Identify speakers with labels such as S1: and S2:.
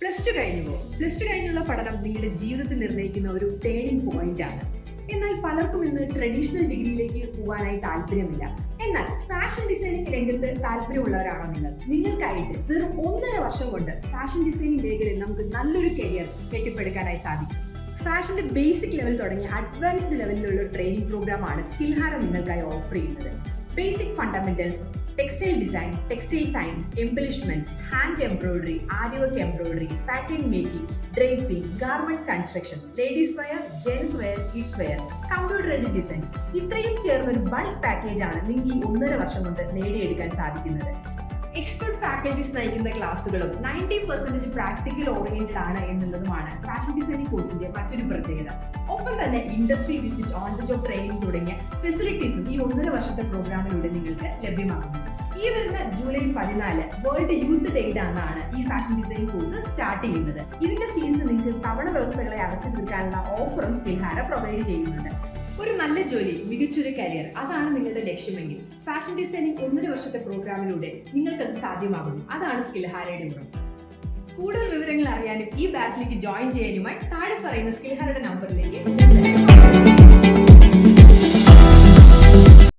S1: Plus two കഴിഞ്ഞുവോ plus two കഴിഞ്ഞുള്ള പഠനം നിങ്ങളുടെ ജീവിതത്തിൽ നിർണയിക്കുന്ന ഒരു ടേണിംഗ് പോയിന്റ് ആണ്. എന്നാൽ പലർക്കും ഇന്ന് ട്രഡീഷണൽ ഡിഗ്രിയിലേക്ക് പോകാനായി താല്പര്യമില്ല. എന്നാൽ ഫാഷൻ ഡിസൈനിങ് രംഗത്ത് താല്പര്യമുള്ളവരാണോ നിങ്ങൾ? നിങ്ങൾക്കായിട്ട് വെറും ഒന്നര വർഷം കൊണ്ട് ഫാഷൻ ഡിസൈനിങ് മേഖലയിൽ നമുക്ക് നല്ലൊരു കരിയർ കെട്ടിപ്പടുക്കാനായി സാധിക്കും. ഫാഷന്റെ ബേസിക് ലെവൽ തുടങ്ങി അഡ്വാൻസ്ഡ് ലെവലിലുള്ള ട്രെയിനിങ് പ്രോഗ്രാമാണ് സ്കിൽഹാര നിങ്ങൾക്കായി ഓഫർ ചെയ്യുന്നത്. Basic fundamentals textile design textile science embellishments hand embroidery aari work embroidery pattern making draping garment construction ladies wear gents wear kids wear computer ready designs ഇത്രയും ചേർന്ന ഒരു bulk package ആണ് നിങ്ങൾക്ക് ഈ ഒന്നര വർഷം കൊണ്ട് നേടിയെടുക്കാൻ സാധിക്കുന്നത്. എക്സ്പെർട്ട് ഫാക്കൽറ്റീസ് നയിക്കുന്ന ക്ലാസ്സുകളും നയന്റി പെർസെന്റേജ് പ്രാക്ടിക്കൽ ഓറിയന്റഡ് ആണ് എന്നുള്ളതുമാണ് ഫാഷൻ ഡിസൈനിങ് കോഴ്സിന്റെ മറ്റൊരു പ്രത്യേകത. ഒപ്പം തന്നെ industry visit on the job training തുടങ്ങിയ ഫെസിലിറ്റീസും ഈ ഒന്നര വർഷത്തെ പ്രോഗ്രാമിലൂടെ നിങ്ങൾക്ക് ലഭ്യമാകുന്നു. ഈ വരുന്ന ജൂലൈ പതിനാല് വേൾഡ് യൂത്ത് ഡേയുടെ അന്നാണ് ഈ ഫാഷൻ ഡിസൈനിങ് കോഴ്സ് സ്റ്റാർട്ട് ചെയ്യുന്നത്. ഇതിന്റെ ഫീസ് നിങ്ങൾക്ക് തവണ വ്യവസ്ഥകളെ അടച്ചു തീർക്കാനുള്ള ഓഫറും സ്കിൽഹാര പ്രൊവൈഡ് ചെയ്യുന്നുണ്ട്. ഒരു നല്ല ജോലി മികച്ചൊരു കരിയർ അതാണ് നിങ്ങളുടെ ലക്ഷ്യമെങ്കിൽ ഫാഷൻ ഡിസൈനിങ് ഒന്നര വർഷത്തെ പ്രോഗ്രാമിലൂടെ നിങ്ങൾക്കത് സാധ്യമാകുന്നു. അതാണ് സ്കിൽ സ്കിൽഹാരയുടെ ഗുണം. കൂടുതൽ വിവരങ്ങൾ അറിയാനും ഈ ബാച്ചിലേക്ക് ജോയിൻ ചെയ്യാനുമായി താഴെ പറയുന്ന സ്കിൽഹാരയുടെ നമ്പറിലേക്ക്